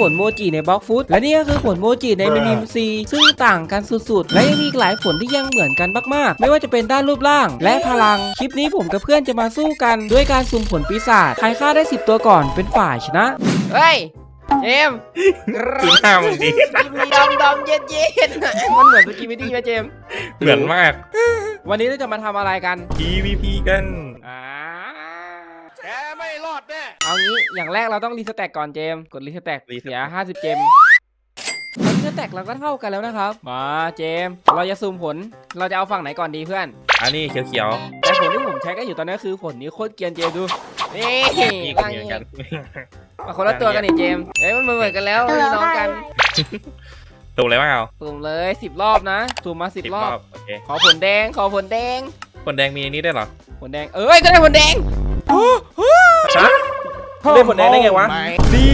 ผลโมจิในบล็อกฟุตและนี่ก็คือผลโมจิในมินิมซีซึ่งต่างกันสุดๆ และยังมีอีกหลายผลที่ยังเหมือนกันมากๆ ไม่ว่าจะเป็นด้านรูปร่าง และพลังคลิปนี้ผมกับเพื่อนจะมาสู้กันด้วยการสุ่มผลปีศาจใครฆ่าได้ 10 ตัวก่อนเป็นฝ่ายชนะเฮ้ยเจมส์กินหน้ามึงดิมีดำดำเย็นเย็นๆมันเหมือนตัวกีวิตี้ไหมเจมส์เหมือนมาก วันนี้เราจะมาทำอะไรกัน PVP กันอ่าแกไม่รอด แน่เอางี้อย่างแรกเราต้องรีสแต็กก่อนเจมส์กดรีสแต็กรีสแต็กเสีย50เจมส์ตอนรีสแต็กเราก็เท่ากันแล้วนะครับ มาเจมส์เราจะซูมผลเราจะเอาฝั่งไหนก่อนดีเพื่อน อันนี้เขียวแต่ผลที่ผมใช้ก็อยู่ตอนนี้คือผลนี้โคตรเกรียนเจมส์ดูนี่ๆนี่ก็ร่างเหมือนนี้กัน มาคนละตัวกันนี่เจมส์เอ้ยมันเหมือนกันแล้วพี่น้องกันถูกเลยว่าเอาซูมเลย10รอบนะซูมมาสิบ10รรออบบโอเคขอผลแดงขอผลแดง คนแดงมีอันนี้ได้วยเหรอผลแดงเอ้ยก็ได้ผลแดงฮะ ได้ผลแดงได้ไงวะ ดี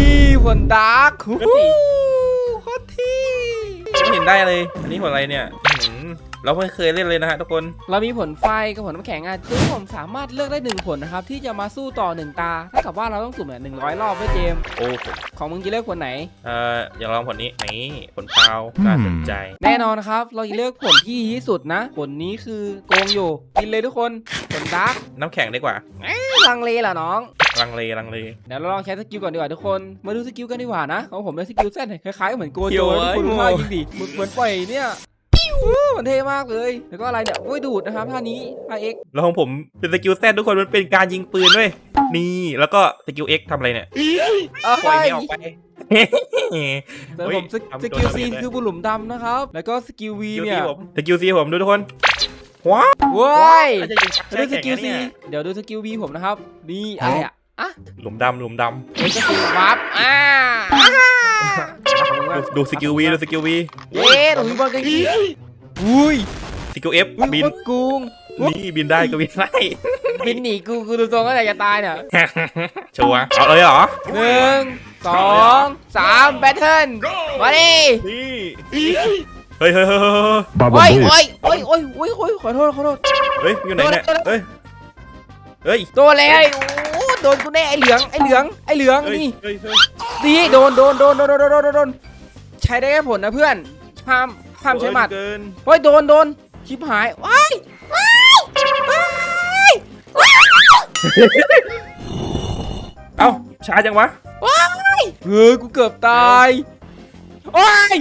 ผลดาร์กเฮ้ยโคตรที่ไม่เห็นได้เลย อันนี้ผลอะไรเนี่ยอื้อหือเราไม่เคยเล่นเลยนะฮะทุกคน เรามีผลไฟกับผลน้ำแข็งอะซึ่งผมสามารถเลือกได้หนึ่งผลนะครับ ที่จะมาสู้ต่อหนึ่งตาถ้ากับว่าเราต้องสุ่มเนี่ยหนึ่งร้อยรอบเว้ยเจมส์โอ้โหของมึงจะเลือกผลไหน เอ่ออยากลองผลนี้นี่ผลเปล่าน่าสนใจ แน่นอนครับ เราจะเลือกผลที่ดีที่สุดนะ ผลนี้คือโกงอยู่ กินเลยทุกคน ผลดาร์กน้ำแข็งดีกว่า ลังเลเหรอน้อง ลังเลลังเลเดี๋ยวเราลองใช้สกิลก่อนดีกว่าทุกคน มาดูสกิลกันดีกว่านะของผมเป็นสกิลเส้นคล้ายๆเหมือนโกโจนะทุกคนดูท่ายิงดิเหมือนเหมือนปล่อยเนี่ยอู้มันเท่มากเลย แล้วก็อะไรเนี่ยโอ้ยดูดนะครับท่านี้ท่าเอ็กแล้วของผมเป็นสกิลแซทุกคนมันเป็นการยิงปืนด้วย นี่แล้วก็สกิล X ทำอะไรเนี่ยปล่อยไม่ออกไปแต่เฮ้ยผมสกทำสกิลตัวซีทำอะไรคือบุหลุมดำนะครับ แล้วก็สกิลวีสกิลเนี่ซียผมสกิลซีผมดูทุกคนว้าวว้ายจะยิงแล้วดูสแข่งกิลนะซีเนี่ยเดี๋ยวดูสกิลวีผมนะครับ นี่อะไรอะ อะหลุมดำหลุมดเฮ้ยสกิลวับอ่าำดูดูสกิลวีดูสกิลวีเย้หนูมีบอลกันกี่อุ้ยสกิล F อุ้ยบินโคตรกูงนี่บินได้ก็บินได้บินหนีกูกูดูทรงก็ไหนจะตายเนี่ยชัวร์เอาเลยเหรอหนึ่งสองสามแบทเทิลมาดินี่เฮ้ยเฮ้ยเฮ้ยเฮ้ยโอ้ยโอ้ยโอ้ยโอ้ยโอ้ยโอ้ยขอโทษขอโทษเฮ้ยอยู่ไหนเนี่ยเฮ้ยเฮ้ยตัวเลยโอ้ โดนกูแน่ไอเหลืองไอเหลืองไอเหลืองเฮ้ยนี่เฮ้ยเฮ้ยดีโดนโดนโดนโดนโดนโดนโดนโดนใช้ได้แค่ผลนะเพื่อนห้ามห้ามใช้หมัดเกินเฮ้ยโดนโดนชิบหายว้ายว้ายว้ายว้ายเอ้าช้าจังวะว้ายเฮ้ยกูเกือบตายว้าย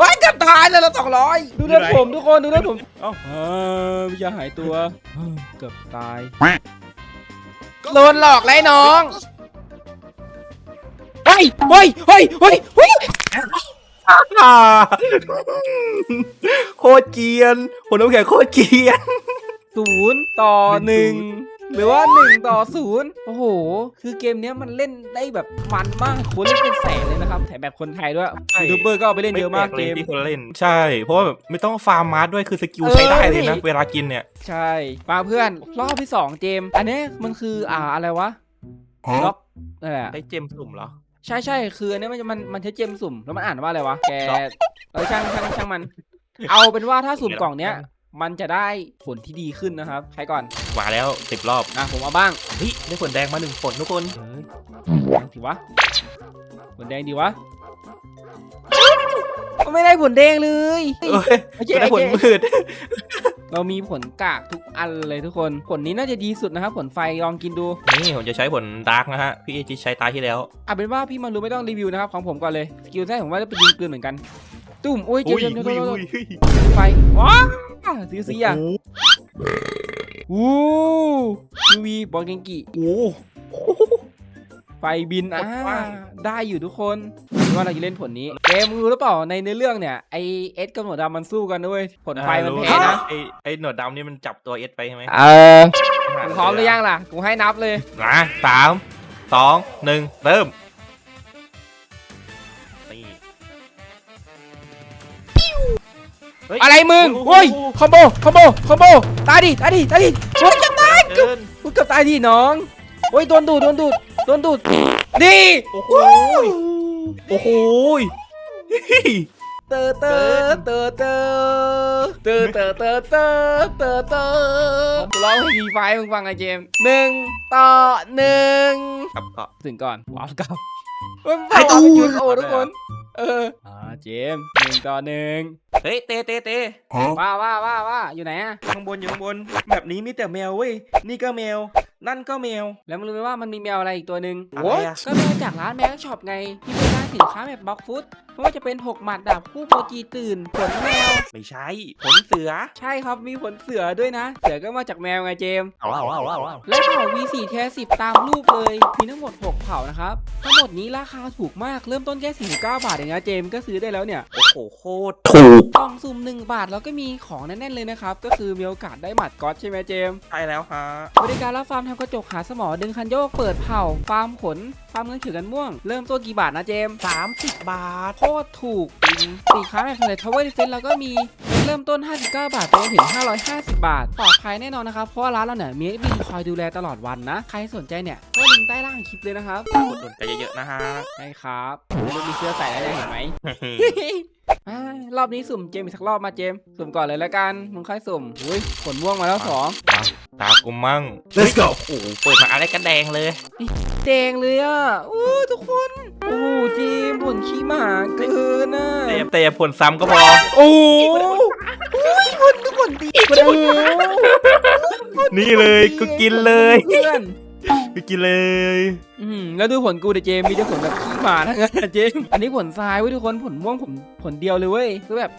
ว้ายเกือบตายเลยละสองร้อยดูเลือดผมทุกคนดูเลือดผมเอ้าเออวิชาหายตัวเออเกือบตาย โดนหลอกไรน้องเฮ้ยเฮ้ยเฮ้ยเฮ้ยเฮ้ยอ่าโคตรเกรียนผลน้ำแข็งโคตรเกรียน ศูนย์ต่อหนึ่ง หรือว่าหนึ่งต่อศูนย์โอ้โห คือเกมเนี้ยมันเล่นได้แบบมันมากคนเล่นเป็นแสนเลยนะครับ แถมแบบคนไทยด้วยใช่ ยูทูบเบอร์ก็เอาไปเล่นเยอะมากไแปลเกลมที่คนเล่น ใช่ เพราะว่าแบบไม่ต้องฟาร์มมาร์ทด้วยคือสกิลเออใช้ได้เลยนะ นี่ เวลากินเนี่ย ใช่มาเพื่อนรอบที่สองเจม อันเนี้ยมันคืออ่าอะไรวะล็อกนั่นแหละ ได้เจมสุ่มเหรอ ใช่ใช่คืออันเนี้ยมันจะมันมันใช้เจมสุ่มแล้วมันอ่านว่าอะไรวะแกล็อก เออช่างช่างช่างมัน เอาเป็นว่าถ้าสุ่มกล่องเนี้ย มันจะได้ผลที่ดีขึ้นนะครับใช้ก่อนมาแล้วสิบรอบนะผมเอาบ้างเฮ้ยได้ผลแดงมาหนึ่งผลทุกคนเฮ้ยแดงดีวะผลแดงดีวะไม่ได้ผลแดงเลยเอ้ยโอเคได้ผลโอเคมืดเรามีผลกากทุกอันเลยทุกคน ผลนี้น่าจะดีสุดนะครับผลไฟลองกินดู นี่ผมจะใช้ผลดาร์กนะฮะ พี่ที่ใช้ตาที่แล้วเอาเป็นว่าพี่มารู้ไม่ต้องรีวิวนะครับของผมก่อนเลย สกิลแท้ผมว่าจะเป็นยิงปืนเหมือนกัน ตุ้มโอ้ยเจ็บอุ้ยเจ็บเจ็บอุ้ยเจ็บอุ้ยไฟว้าวซีซีอะโอ้วู้ยูวีบอลเกงกิโหไฟบินอ่าโคตรว่างได้อยู่ทุกคนว่าเราจะเล่นผลนี้เกมมึงรู้หรือเปล่าในเนื้อเรื่องเนี่ยไอเอสกับหนวดดำมันสู้กันด้วยผลไฟมันรู้แพ้นะไอไอหนวดดำนี่มันจับตัวเอสไปใช่ไหมเออมึงพร้อมหรือยังล่ะกูให้นับเลยมาสามสองหนึ่งเริ่ม เฮ้ยอะไรมึงโอ้โหโอ้ยคอมโบคอมโบคอมโบตายดิตายดิตายดิโอ้ยเกับตายเกินกูเกือบตายดิน้องโอ้ยโดนดูดโดนดูดโดนดูดดิโอ้โหโอ้โหเตอเตอเตอเตอเตอเตอเตอเตอเตอเตอกูร้องให้ดีไฟมึงฟังไงเจมส์หนึ่งต่อหนึ่งครับก็ถึงก่อนว้าวกลับมันบอกว่ามันยูโอทุกคน เอออ่าเจมส์หนึ่งต่อหนึ่งเฮ้ยเตเตเตว่าว่าว่าว่าอยู่ไหนอะข้างบนอยู่ข้างบน แบบนี้มีแต่แมวเว้ยนี่ก็แมว นั่นก็แมว แล้วมึงรู้ไหมว่ามันมีแมวอะไรอีกตัวหนึ่งอะไรอะ ก็แมวจากร้านแมวช็อปไงที่บริกา รสินค้าแบบบล็อกฟุตไม่ว่าจะเป็นหกหมัดดาบคู่โปรจีตื่นขนแมว ไม่ใช่ขนเสือ ใช่ครับมีขนเสือด้วยนะ เสือก็มาจากแมวไงเจมส์เอาเอาเอาเอาเอาและเผ่า V4 แท้10 ตามรูปเลย มีทั้งหมด 6 เผ่านะครับ ทั้งหมดนี้ราคาถูกมากเริ่มต้นแค่ 49 บาทเองนะเจมส์ก็ซื้อได้แล้วเนี่ย โอ้โหโคตรถูกกล่องสุ่ม1 บาทแล้วก็มีของแน่นๆเลยนะครับ ก็คือมีโอกาสได้หมัดก๊อตใช่ไหมเจมส์ใช่แล้วฮะบริการรับฟาร์มทำกระจกหาสมอดึงคันโยกเปิดเผ่าฟาร์มขนฟาร์มเงินเขียวกันม่วงเริ่มต้นกี่บาทนะเจมส์30 บาท โคตรถูกจริงสินค้าในทะเลทาวเวอร์ดิเฟนเราก็มีเริ่มต้น 59 บาทไปจนถึง 550 บาทปลอดภัยแน่นอนนะครับ เพราะว่าร้านเราเนี่ยมีบินคอยดูแลตลอดวันนะ ใครสนใจเนี่ยก็ลิงก์ใต้ล่างคลิปเลยนะครับกดหนุนกันเยอะๆนะฮะใช่ครับเริ่มมีเสื้อใส่แล้วเนี่ยเห็นไหมอ่ารอบนี้สุ่มเจมส์อีกสักรอบมาเจมส์สุ่มก่อนเลยแล้วกันมึงค่อยสุ่มอุ้ยผลม่วงมาแล้วสอง ตากูมั่ง Let's go โอ้โหเปิดมาอะไรกันแดงเลย แดงเลยอะโอ้ทุกคน โอ้เจมส์ผลขี้หมาเกินอะแต่แต่อย่าผลซ้ำก็พอ โอ้ยผลทุกคนดีกว่าเดิมนี่เลยกูกินเลยเพื่อนกูกินเลย อืมแล้วดูผลกูเดเจมส์มีแต่ผลแบบขี้หมาทั้งนั้นอะเจมส์อันนี้ผลทรายเว้ยทุกคนผลม่วงผมผลเดียวเลยเว้ยคือแบบ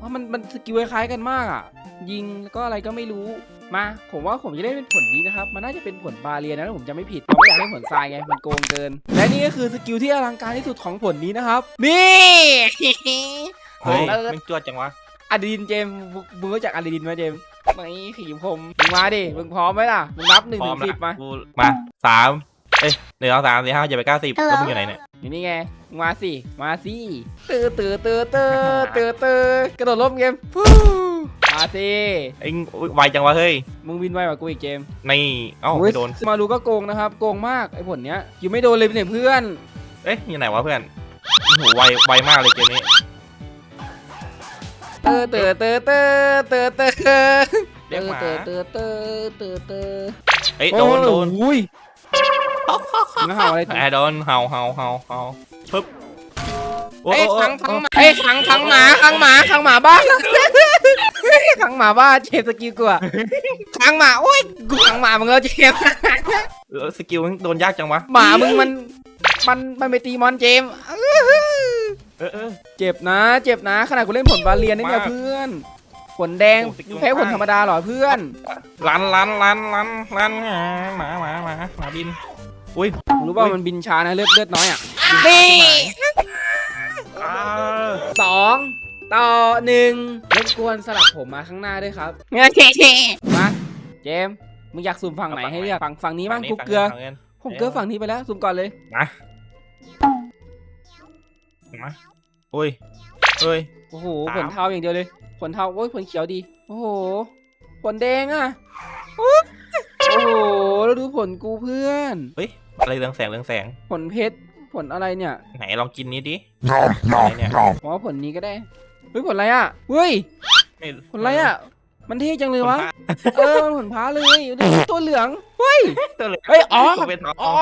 ว่ามันมันสกิลคล้ายๆกันมากอะ ยิงแล้วก็อะไรก็ไม่รู้ มาผมว่าผมจะได้เป็นผลนี้นะครับ มันน่าจะเป็นผลบาเรียนะถ้าผมจะไม่ผิดผมไม่อยากได้ผลทรายไงมันโกงเกิน และนี่ก็คือสกิลที่อลังการที่สุดของผลนี้นะครับ นี่เฮ้ยแล้วมึงจวดจังวะอะดรีนเจมส์มึงมึงรู้จักอะดรีนไหมเจมส์ไม่ขี่ผมมึงมาดิมึงพร้อมไหมล่ะมึงนับหนึ่งพร้ถึอมงสิบละมากูมาสามเอ้ยหนึ่งสองสามสี่ห้าเจ็ดแปดเก้าสิบแล้วมึงอยู่ไหนเนี่ยอยู่นี่ไงมึงมาสิมาสิตื่นตื่นตื่นตื่นตื่นตื่นกระโดดร่มเกมฟู้ มาสิเอ็งอุ๊ยไวจังวะเฮ้ยมึงวินไวกว่ากูอีกเกมนี่เอ้าไม่โดน มารู้ก็โกงนะครับโกงมากไอ้ผลเนี้ยอยู่ไม่โดนเลยเนี่ยเพื่อนเอ๊ะอยู่ไหนวะเพื่อนโอ้โหไวไวมากเลยเกมนี้เตอเตอเตอเตอเตอเตอเตอเรียกหมาเตอเตอเตอเตอเตอเฮ้ยโดนโดนอุ้ยมึงเห่าอะไรไอ้โดนเห่าเห่าเห่าเห่าปึ๊บ โอ้เอ้ยโอ้ขังโอ้ขังหมาเอ้ยขังขังหมาขังหมาขังหมาบ้าขังหมาบ้าเจมส์สกิลกูอะขังหมาโอ้ยกูขังหมามึงแล้วเจมส์เออสกิลมันโดนยากจังวะหมามึงมันมันมันไปตีมอนเจมส์เออเออ เจ็บนะ เจ็บนะขนาดกูเล่นผลบาเลียนนี่เนี่ยมากเพื่อนผลแดงโอ้สกิลแพ้ผลมาก ธรรมดาเหรอเพื่อนลันลันลันลันลันหมาหมาหมาหมาบิน อุ้ยมึงรู้ป่ามันบินช้านะเลือดเลือดน้อยอะนี่ อ่าสองต่อหนึ่งรบกวนสลับผมมาข้างหน้าด้วยครับมาเจมส์มึงอยากซูมฝั่งไหนให้เลือกฝั่งฝั่งนี้บ้างกูเกลือ ฝั่งนี้ผมเกลือฝั่งนี้ไปแล้วซูมก่อนเลย มามาอุ้ยเอ้ย โอ้โหสามผลเทาอย่างเดียวเลยผลเทาโอ้ยผลเขียวดี โอ้โหผลแดงอะโอ้โอ้โหแล้วดูผลกูเพื่อนเฮ้ยอะไรเรืองแสงเรืองแสง ผลเพชร ผลอะไรเนี่ยไหนลองกินนี้ดิ Nom, nom, Này nè. nom. ผมว่าผลนี้ก็ได้เฮ้ยผลอะไรอะเฮ้ยไม่ผลอะไรอะมันเท่จังเลผยลวะพระเออมันผลพ้าเลยดูตัวเหลือง เฮ้ย ตัวเลยเฮ้ย อ๋อตัวเป็นทองอ๋อ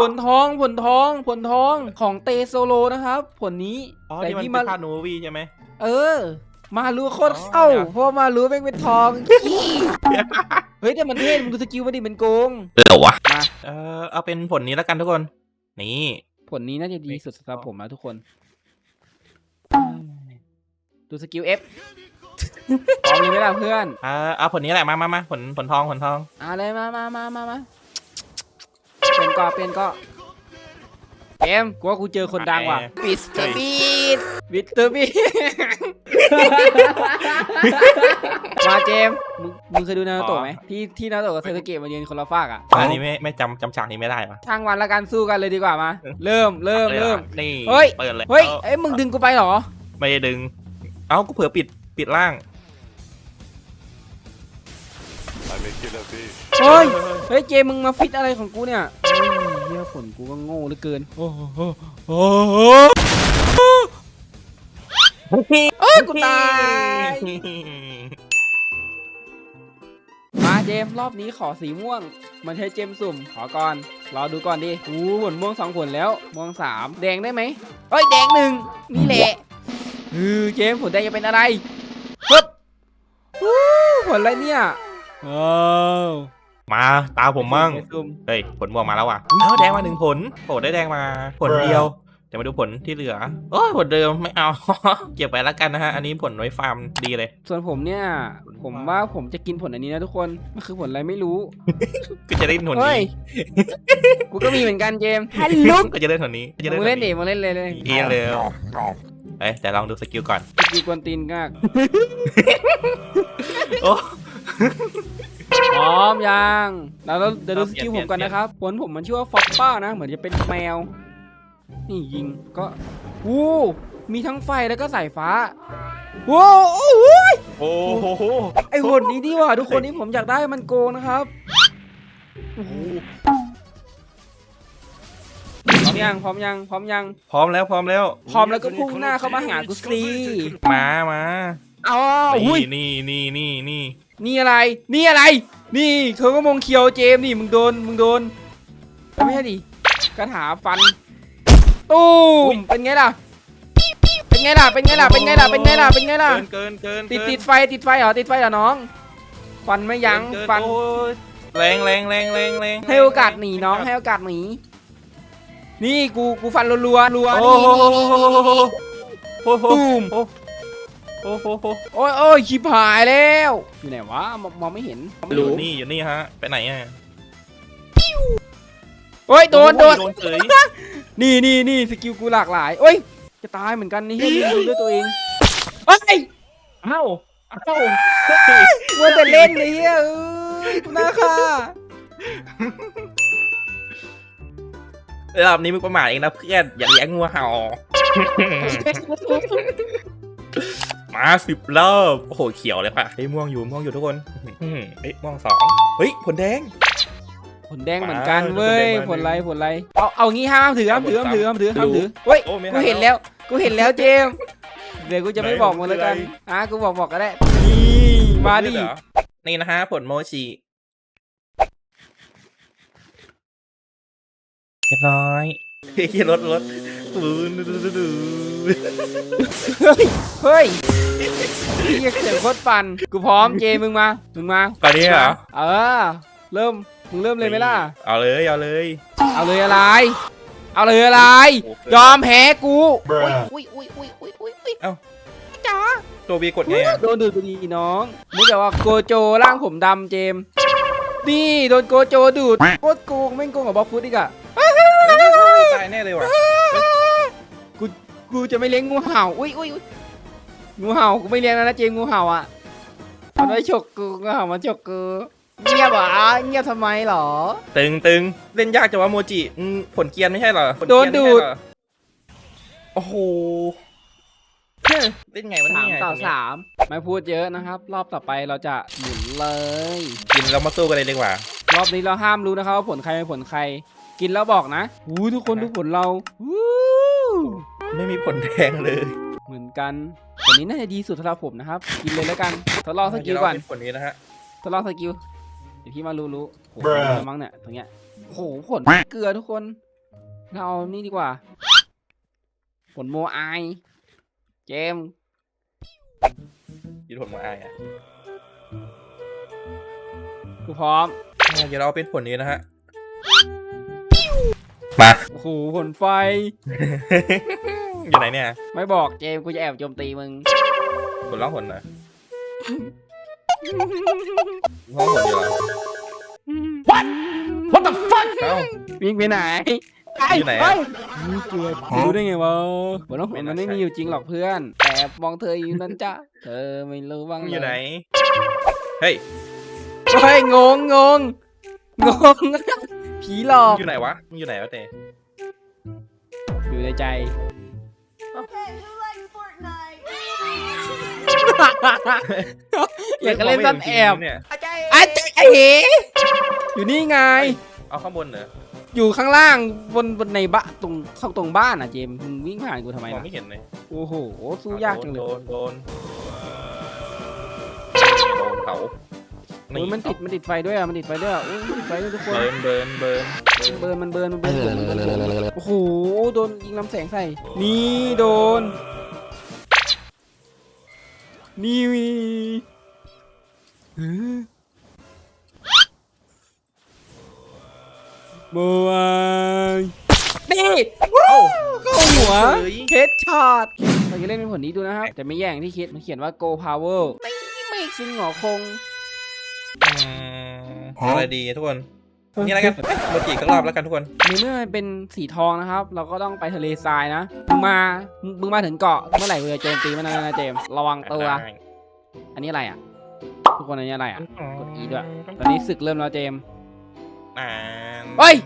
ผลทอง ผลทอง ผลทอง ของเตโซโลนะครับ ผลนี้อ๋อแต่ที่มันพี่เป็มานภาพนูวี่ใช่ไหม เออ มารู้โคตรเข้าอ๋อเนี่ยเพราะมารู้แม่งเป็นทอง เฮ้ยแต่มันเท่มึงดูสกิลมันดิเป็นโกง เออวะมาเออเอาเป็นผลนี้แล้วกันทุกคน นี่ผ ลนี้น่าจะดีไม่สุดสำหรับเอาผมนะทุกคน ดูสกิล F พร้อมเลยไหมล่ะเพื่อนเออเอาผลนี้แหละมามามาผลผลทองผลทองเอะไรมามามามามาเป็นก็เป็นก็ เกมกูว่ากูเจอคนดังว่ะปิสเตอร์บีดบิสเตอร์บีดมาเจมส์มึงมึงเคยดูนารูโตะไหมที่ที่นารูโตะกับเซอร์เกะมายืนคนละฝากอะอันนี้ไม่ไม่จำจำฉากนี้ไม่ได้ปะทางวันละกันสู้กันเลยดีกว่ามา เริ่มเริ่มเริ่มนี่เฮ้ยเปิดเลยเฮ้ยอาเอ้ยมึงดึงกูไปเหรอ ไม่ได้ดึง เอ้ากูเผื่อปิดปิดล่าง I may kill a fish. เฮ้ยเฮ้ยเจมึงมาฟิตอะไรของกูเนี่ยเฮ้ยเหี้ยผลกูก็โง่เหลือเกิน โอ้โหโอ้โหเอ้ยกูตาย มาเจมส์รอบนี้ขอสีม่วง มันใช้เจมส์สุ่ม ขอก่อน รอดูก่อนดิอู้ผลม่วงสองผลแล้ว ม่วงสามแดงได้ไหมเอ้ย แดงหนึ่งนี่แหละเออเจมส์ผลแดงจะเป็นอะไรฮึบวู้ผลอะไรเนี่ยอ้าว มาตาผมมั่งไสุ่มเฮ้ยผลม่วงมาแล้วว่ะเอ้าแดงมาหนึ่งผลโอ้ได้แดงมา ผลเดียวเดี๋ยวมาดูผลที่เหลือโอ้ยผลเดิมไม่เอา เก็บไปแล้วกันนะฮะ อันนี้ผลไว้ฟาร์มดีเลย ส่วนผมเนี่ย ผมว่าผมจะกินผลอันนี้นะทุกคน มันคือผลอะไรไม่รู้ ก็จะได้ผลเฮ้นี้ยกูก็มีเหมือนกันเจมส์ฮัลโหลก็จะได้ผลนี้ก็จะได้มึผงลเล่นดินี้มึงเล่นเลยเลยเอียงเลยเอ้ยแต่ลองดูสกิลก่อนกีกวนตีนกากโอ้ พร้อมยังแล้วเราเดี๋ยวดูเอาสเปลี่กิยลนผมกันเปลี่ยนนะครับผลผมมันชื่อว่าฟอปป้านะ เหมือนจะเป็นแมว นี่ยิงก็วู้มีทั้งไฟแล้วก็สายฟ้าว้าวโอ้โหโอ้โหไอผลนี้ดีว่ะทุกคนนี้ผมอยากได้มันโกงนะครับโอ้โหพร้อมยังพร้อมยังพร้อมยัง พร้อมแล้วพร้อมแล้ว พร้อมแล้วก็พุ่งหน้าเข้ามาหากูสิมามาเอาอุ้ยนี่นี่นี่นี่ นี่อะไร นี่อะไร นี่เขาก็มงเคียวเจมส์นี่มึงโดน มึงโดน ไม่ใช่ดิกระถาฟัน ตู้มเป็นไงล่ะ เป็นไงล่ะ เป็นไงล่ะ เป็นไงล่ะ เป็นไงล่ะ เป็นไงล่ะ เกินเกินเกินติดเกินติดไฟติดไฟเหรอ ติดไฟเหรอน้อง ฟันไม่ยั้งเกินฟันโอ้ยแรงแรงแรงแรงแรงให้โอกาสหนีน้อง ให้โอกาสหนี นี่กู กูฟันรัวๆรัวโอ้นี่โหโอ้โหตูม โอ้โอ้โหโอ้ยโอ้ยชิบหายแล้ว อยู่ไหนวะมองมองไม่เห็นอยู่นี่อยู่นี่ฮะ ไปไหนอะโอ้ยโดนโดน โดนเฉยนี่นี่นี่สกิลกูหลากหลายโอ้ย จะตายเหมือนกันนี่ให้ดูดูด้วยตัวเองเฮ้ยเอ้าเอ้ามัวแต่เล่นเลยเฮ้ยเอ้ยกูน่าค่ะรอบนี้มึงประมาทเองนะเพื่อนอย่าเลี้ยงงูเห่า มาสิบรอบโอ้โหเขียวเลยป่ะเฮ้ยม่วงอยู่ม่วงอยู่ทุกคนอืมเฮ้ยม่วงสองเฮ้ยผลแดง ผลแดงเหมือนกันมาเว้ยผผลลแดไรงมาผลไรเอาเอางี้ห้ามถือห้ามถือห้ามถือห้ามถือห้ามถือเฮ้ยโอ้ไม่กูทันเห็นแล้วกูเห็นแล้วเจมส์เดี๋ยวกูจะไม่ไหนบอกมึงแล้วกันคืออะไรอะกูบอกบอกก็ได้นี่มาดิเหรอนี่นะฮะผลโมชิเรียบร้อยเฮ้ยรถรถ ดูดูดูดูดูเฮ้ยเรียกเสียงโคตรปั่นกูพร้อมเจมส์มึงมา มึงมาตอนนี้เหรอ เออ เริ่ม มึงเริ่มเลยไหมล่ะ เอาเลย เอาเลย เอาเลยอะไร เอาเลยอะไรโอ้โหยอมแพ้กู Bruh. อุ้ยอุ้ยอุ้ยอุ้ยอุ้ยอุ้ยเอ้าจ๋าตัวบีกดไงอะโดนดูดไปดีน้องมึงจะว่าโกโจร่างผมดำเจมส์นี่โดนโกโจดูดโคตรโกงแม่งโกงกับบล็อกฟุตอีกอะตายแน่เลยว่ะ กูกูจะไม่เลี้ยงงูเห่า อุ้ยอุ้ยอุ๊ยงูเห่ากูไม่เลี้ยงแล้วนะเจมส์งูเห่าอะมันไม่ฉกกูงูเห่ามันฉกกูเงียบเหรอเงียบทำไมเหรอ ตึงตึงเล่นยากจังวะโมจิอืมผลเกรียนไม่ใช่เหรอผลเกรียโดนดูดไม่ใช่เหรอโอ้โหเฮ้ยเล่นไงวะสามเนี่ยต่อตรงเนี้ยสามไม่พูดเยอะนะครับ รอบต่อไปเราจะหมุนเลย กินแล้วมาสู้กันเลยดีกว่ารอบนี้เราห้ามรู้นะครับว่าผลใครเป็นผลใคร กินแล้วบอกนะอู้ทุกคนดูผลเราวู้ ไม่มีผลแดงเลยเหมือนกันผลนี้น่าจะดีสุดสำหรับผมนะครับ กินเลยแล้วกันทดลองสกิลก่อนเดี๋ยวเราเป็นผลนี้นะฮะทดลองสกิลเดี๋ยวพี่มารู้รู้โอ้โห Bruh มั้งเนี่ยตรงเนี้ยโอ้โหผลเกลือทุกคนเราเอานี่ดีกว่า ผลโมไอายเจมส์กินผลมาอายอะกูพร้อมเดี๋ยวเราเป็นผลนี้นะฮะ มาโอ้โหผลไฟ อยู่ไหนเนี่ยไม่บอกเจมส์กูจะแอบโจมตีมึง ผลร้องผลหน่อยร้องผลอยู่เหรอ What the fuck? เอ้า วิ่งไปไหนอยู่ไหนอะ เฮ้ยนี่เกลือรู้ได้ไงวะผลน้ำผลมันไม่มีอยู่จริงหรอกเพื่อน แต่มองเธออยู่นั่นจ้ะเธอไม่รู้บ้างมึงเลอยู่ไหน เฮ้ย เฮ้ยงงงงงง ผีหลอกอยู่ไหนวะ มึงอยู่ไหนวะเต้อยู่ในใจ Hey, who likes Fortnite? อยากจะเล่นซ่อนแอบเนี่ยอาจารย์ไอ้เหอยู่นี่ไง เอาข้างบนเหรออยู่ข้างล่างบนบนในบ้านตรงเข้าตรงบ้านอะเจมส์มึงวิ่งผ่านกูทำไมมองล่ะไม่เห็นเลยโอ้โหสู้ยากจังเลยโดนโดนโดนเผา โอ้ยมันติดมันติดไฟด้วยอะมันติดไฟด้วยอะโอ้ยมันติดไฟด้วยทุกคนเบิร์นเบิร์นเบิร์นเบิร์นมันเบิร์นมันเบิร์นผมมันเบิร์นผมโอ้โหโดนยิงลำแสงใส่นี่โดนนี่วีเมื่อวานนี่เข้าหัวเฮดช็อตเราจะเล่นเป็นผลนี้ดูนะครับแต่ไม่แย่งที่คิดมันเขียนว่า go power ไม่ไม่ซึ่งหงอคง อืมอะไรดีทุกคน นี่อะไรกันโมจิก็รอบแล้วกันทุกคนในเมื่อมันเป็นสีทองนะครับ เราก็ต้องไปทะเลทรายนะมึงมามึงมึงมาถึงเกาะเมื่อไหร่กูจะโจมตีมันนะนะเจมส์ระวังตัว อันนี้อะไรอะ ทุกคนอันนี้อะไรอะ กด E ด้วย ตอนนี้ศึกเริ่มแล้วเจมส์อ่าเฮ้ย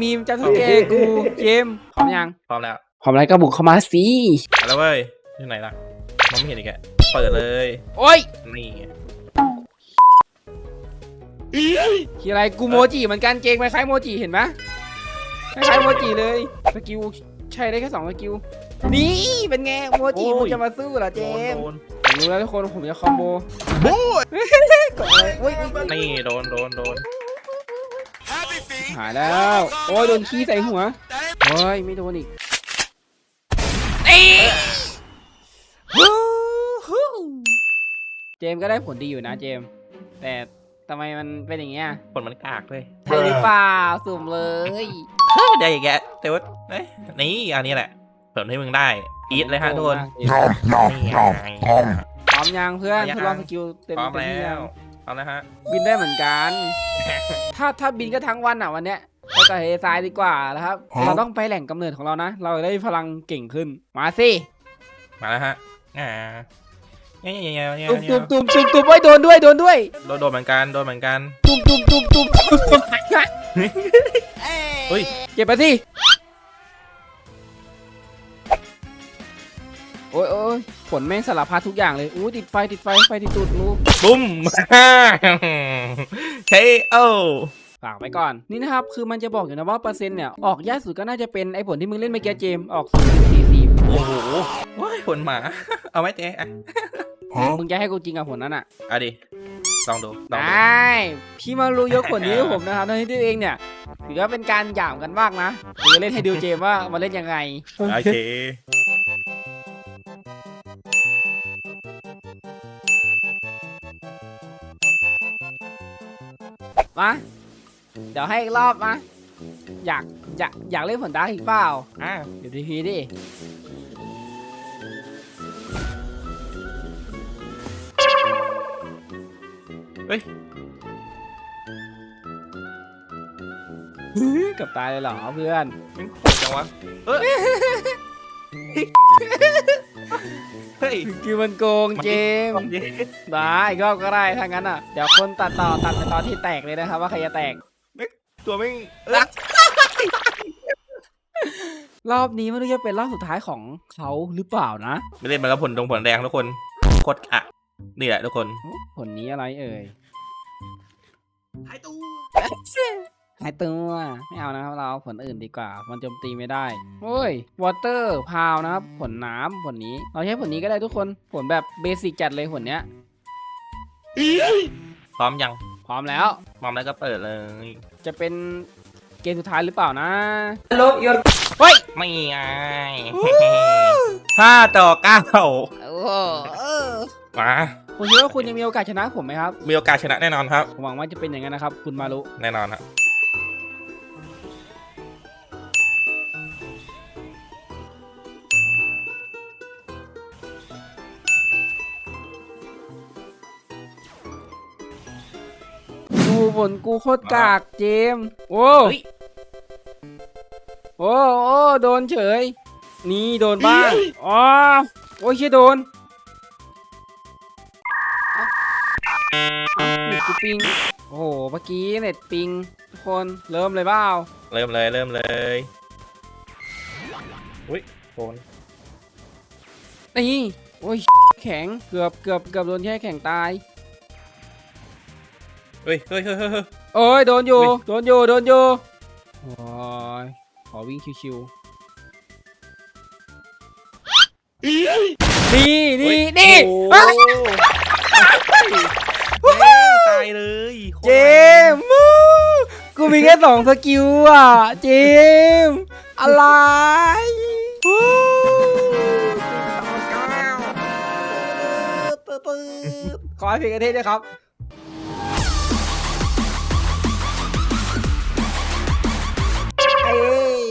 มีมจะสเกกูเจมส์พร้อมยัง พร้อมแล้ว พร้อมแล้วก็บุกเข้ามาสิเอาแล้วเว้ยที่ไหนล่ะมองไม่เห็นอีกแก เปิดเลยโอ้ยนี่คืออะไรกูโมจิเหมือนกันเจงคล้ายๆโมจิเห็นไหมคล้ายๆโมจิเลยสกิลใช้ได้แค่สองสกิลนี่เป็นไงโมจิมึงจะมาสู้เหรอเจโดนมส์โดนผมรู้แล้วทุกคนผมจะคอมโบกดอะไรโอ้ยนี่โดนโดนโดนหายแล้ว โอ้ยโดนขี้ใส่หัวโอ้ยไม่โดนอีกฮู้ฮู้ เจมส์ก็ได้ผลดีอยู่นะเจมส์แต่ทำไมมันเป็นอย่างเงี้ยผลมันกากเลยใช่หรือเปล่าสุ่มเลยเฮ้ยได้อีกแกแต่ว่าเอ้ยนี่อันนี้แหละผลให้มึงได้อีทเลยฮะทุกคน Nom nom นี่ nom ไง nom. พร้อมยังเพื่อนพร้อมยังทดลองสกิลเต็มพร้อมเต็มแล้ที่ยัวงเอาแล้วฮะบินได้เหมือนกัน ถ้าถ้าบินก็ทั้งวันอะวันเนี้ยไปกับเฮซายดีกว่านะครับฮะเราต้องไปแหล่งกำเนิดของเรานะ เราจะได้พลังเก่งขึ้น มาสิมาแล้วฮะอ่า เนี่ยเนี่ยเนี่ยเนี่ยตุ่มเนี่ตุ่ยมตุ่มตุ่มตุ่มไว้ยโดนด้วยโดนด้วยโดนโดนเหมือนกันโดนเหมือนกันตุ่มตุ่มตุ่มตุ่มตุ่มตุ่มเฮ้ย เก็บไปสิโอ้ยโอ้ยผลแม่งสารพัดทุกอย่างเลยอู้ติดไฟติดไฟไฟติดตูดมูบุ้มเฮ้ยโอ้ฝากไว้ก่อน นี่นะครับ คือมันจะบอกอยู่นะว่าเปอร์เซ็นต์เนี่ย ออกยากสุดก็น่าจะเป็นไอ้ผลที่มึงเล่นเมื่อกี้เจมส์ออก0 4โอ้โหว้ายผลหมา เอาไหมเจ๊อะ Huh? มึงจะให้กูจริงกับผลนั้นอะเอาดิลองดูลไดองดู้พี่มารู้ยกผลนี้ให้ผมนะครับในที่ตัวเองเนี่ยถือว่าเป็นการหยามกันมากนะผมจะเล่นให้ดูเจมส์ว่ามันเล่นยังไง โอเค มา เดี๋ยวให้อีกรอบมา อยากอยากอยากเล่นผลดาร์กอีกเปล่าอะเดี๋ยวทีพีดิ เฮ้ยกับตายเลยเหรอเพื่อนมันโหดจังวะเอ้ยเฮ้ยคือมันโกงเจมส์ได้กรอบก็ได้ถ้างั้นอะ เดี๋ยวคนตัดต่อตัดไปตอนที่แตกเลยนะครับ ว่าใครจะแตก ตัวไม่งเอ้ยรอบนี้ไม่รู้จะเป็นรอบสุดท้ายของเขาหรือเปล่านะ ไม่เล่นมาแล้วผลตรงผลแดงทุกคนโคตรอะนี่แหละทุกคน ผลนี้อะไรเอ่ย หายตัวหายตัวไม่เอานะครับเราเอาผลอื่นดีกว่า มันโจมตีไม่ได้โอ้ยวอเตอร์พาวนะครับ ผลน้ำผลนี้ เราใช้ผลนี้ก็ได้ทุกคน ผลแบบเบสิกจัดเลยผลเนี้ยพร้อมยัง พร้อมแล้ว พร้อมแล้วก็เปิดเลย จะเป็นเกมสุดท้ายหรือเปล่านะลบยนเฮ้ย ไม่ไงห้าต่อเก้าโอ้เออมา คุณคิดว่าคุณยังมีโอกาสชนะผมไหมครับ มีโอกาสชนะแน่นอนครับ ผมหวังว่าจะเป็นอย่างนั้นนะครับ คุณมารุแน่นอนครับดูผลกูโคตรกากเจมส์โอ้เฮ้ย โอ้โอ้โดนเฉย นี่โดนบ้างอ๋อโอ้ยเชี่ยโดน อ้าเอ้าเน็ตกูปิง โอ้โห เมื่อกี้เน็ตปิง ทุกคนเริ่มเลยเปล่าเริ่มเลยเริ่มเลย อุ้ยโดนนี่โอ้ยแข็งเกือบเกือบเกือบโดนแค่แข็งตาย เฮ้ยเฮ้ยเฮ้ยเฮ้ยเฮ้ย โอ้ยโดนอยู่อุ๊ย โดนอยู่โดนอยู่โอ้ยขอวิ่งชิวๆนี่นี่นี่โอ้เอ้ย แค่สองสกิลอะเจมอะไรขอให้เพลงกระเทศด้วยครับเอ้ย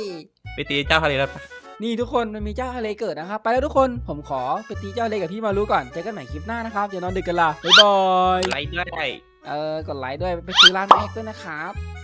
ไปตีเจ้าทะเลแล้วปะนี่ทุกคนมันมีเจ้าทะเลเกิดนะครับ ไปแล้วทุกคนผมขอไปตีเจ้าทะเลกับพี่มารู้ก่อนเจอกันใหม่คลิปหน้านะครับอย่านอนดึกกันละบ๊ายบายไล่ด้วย เออกดไลค์ด้วยไปซื้อร้านแม็กด้วยนะครับ